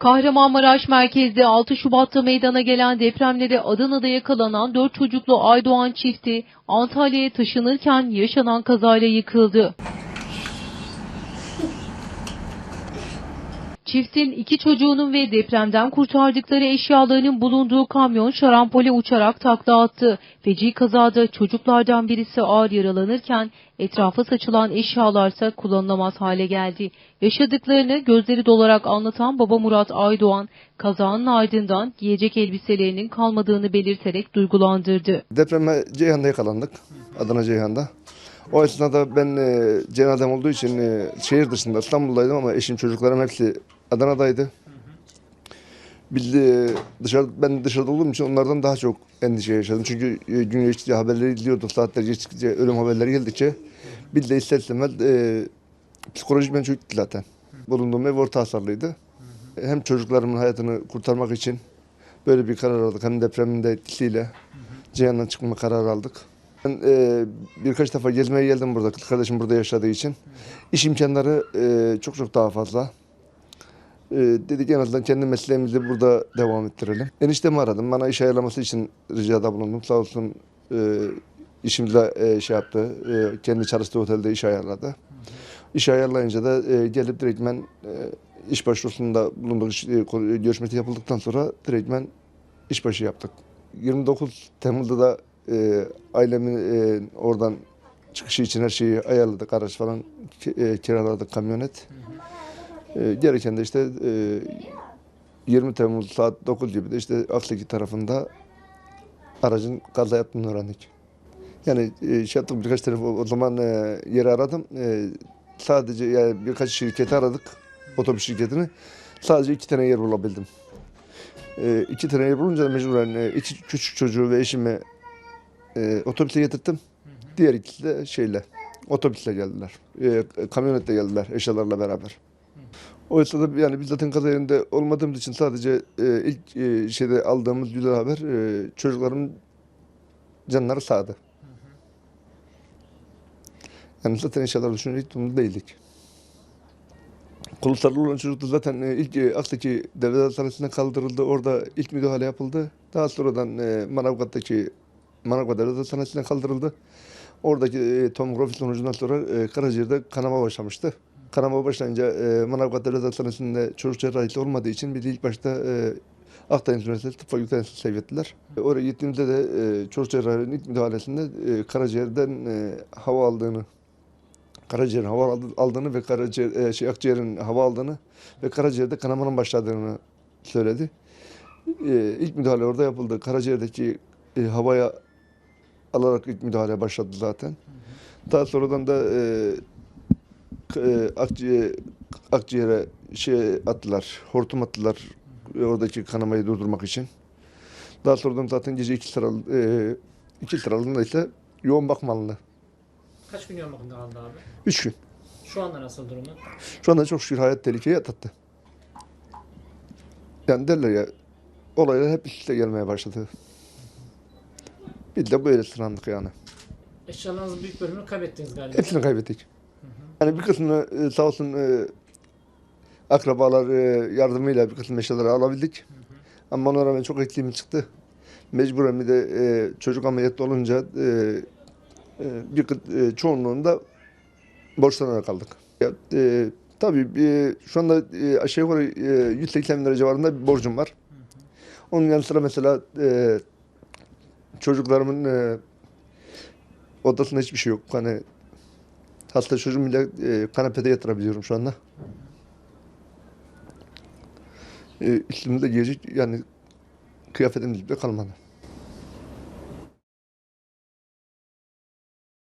Kahramanmaraş merkezde 6 Şubat'ta meydana gelen depremlere Adana'da yakalanan 4 çocuklu Aydoğan çifti Antalya'ya taşınırken yaşanan kazayla yıkıldı. Çiftin iki çocuğunun ve depremden kurtardıkları eşyalarının bulunduğu kamyon şarampole uçarak takla attı. Feci kazada çocuklardan birisi ağır yaralanırken etrafa saçılan eşyalarsa kullanılamaz hale geldi. Yaşadıklarını gözleri dolarak anlatan baba Murat Aydoğan, kazanın ardından giyecek elbiselerinin kalmadığını belirterek duygulandırdı. Depreme Ceyhan'da yakalandık. Adana Ceyhan'da. O esnada ben e, cenazem olduğu için e, şehir dışında İstanbul'daydım ama eşim çocuklarım hepsi Adana'daydı. Bildi, dışarı, ben dışarıda olduğum için onlardan daha çok endişe yaşadım. Çünkü e, gün geçtikçe haberleri izliyorduk. Saatler geçtikçe, ölüm haberleri geldikçe bildi ister istemez e, psikolojik ben çöktü zaten. Bulunduğum ev orta hasarlıydı. Hem çocuklarımın hayatını kurtarmak için böyle bir karar aldık. Hem depremin de etkisiyle Ceyhan'dan çıkma kararı aldık. Ben e, birkaç defa gezmeye geldim burada. Kardeşim burada yaşadığı için. İş imkanları e, çok çok daha fazla. E, dedik en azından kendi mesleğimizi burada devam ettirelim. Eniştemi aradım. Bana iş ayarlaması için ricada bulundum. Sağ olsun e, işimizde e, şey yaptı. E, kendi çalıştığı otelde iş ayarladı. İş ayarlayınca da e, gelip direktmen e, iş başvurusunda bulunduk. İş, görüşmesi yapıldıktan sonra direktmen işbaşı yaptık. 29 Temmuz'da da e, ailemin e, oradan çıkışı için her şeyi ayarladık. Araç falan e, kiraladık kamyonet. E, gereken de işte e, 20 Temmuz saat 9 gibi de işte Akseki tarafında aracın kaza yaptığını öğrendik. Yani e, şey yaptık birkaç telefon o zaman e, yeri aradım. E, sadece yani birkaç şirketi aradık. Otobüs şirketini. Sadece iki tane yer bulabildim. E, iki tane yer bulunca mecburen e, iki küçük çocuğu ve eşimi e, otobüse getirttim. Diğer ikisi de şeyle otobüsle geldiler. E, kamyonetle geldiler eşyalarla beraber. O esnada yani biz zaten kaza yerinde olmadığımız için sadece e, ilk e, şeyde aldığımız güzel haber e, çocukların canları sağdı. Yani zaten eşyalar düşünecek hiç durumda değildik. Kuluçlarlı olan çocuk da zaten e, ilk e, Ak'taki devlet hastanesine kaldırıldı. Orada ilk müdahale yapıldı. Daha sonradan e, Manavgat'taki Manavgat Devlet Hastanesi'ne kaldırıldı. Oradaki e, tomografi sonucundan sonra e, karaciğerde kanama başlamıştı. Kanama başlayınca e, Manavgat Devlet Hastanesi'nde çocuk cerrahisi olmadığı için biz ilk başta e, Akdeniz Üniversitesi Tıp Fakültesi'ne sevk ettiler. E, oraya gittiğimizde de e, çocuk cerrahinin ilk müdahalesinde e, karaciğerden e, hava aldığını karaciğerin hava aldı- aldığını ve karaciğer, e, şey, akciğerin hava aldığını ve karaciğerde kanamanın başladığını söyledi. E, ilk müdahale orada yapıldı. Karaciğerdeki e, havaya alarak ilk müdahale başladı zaten. Daha sonradan da e, e, akciğe, akciğere şey attılar, hortum attılar e, oradaki kanamayı durdurmak için. Daha sonradan zaten gece iki sıralı, e, iki sıralığında ise yoğun bakım alındı. Kaç gün yoğun bakımda kaldı abi? Üç gün. Şu anda nasıl durumu? Şu anda çok şükür hayat tehlikeye atlattı. Yani derler ya olaylar hep üst üste gelmeye başladı. Bir de böyle sınandık yani. Eşyalarınızın büyük bölümünü kaybettiniz galiba. Hepsini kaybettik. Yani bir kısmını e, sağ olsun e, akrabalar e, yardımıyla bir kısım eşyaları alabildik. Ama ona rağmen çok eksiğimiz çıktı. Mecburen bir de e, çocuk ameliyatlı olunca bir e, çoğunluğunda borçlanarak kaldık. Ya, tabii şu anda aşağı yukarı e, 180 bin lira civarında bir borcum var. Onun yanı sıra mesela e, çocuklarımın odasında hiçbir şey yok. Hani hasta çocuğumu bile e, kanepede yatırabiliyorum şu anda. E, üstümde giyecek yani kıyafetimiz bile kalmadı.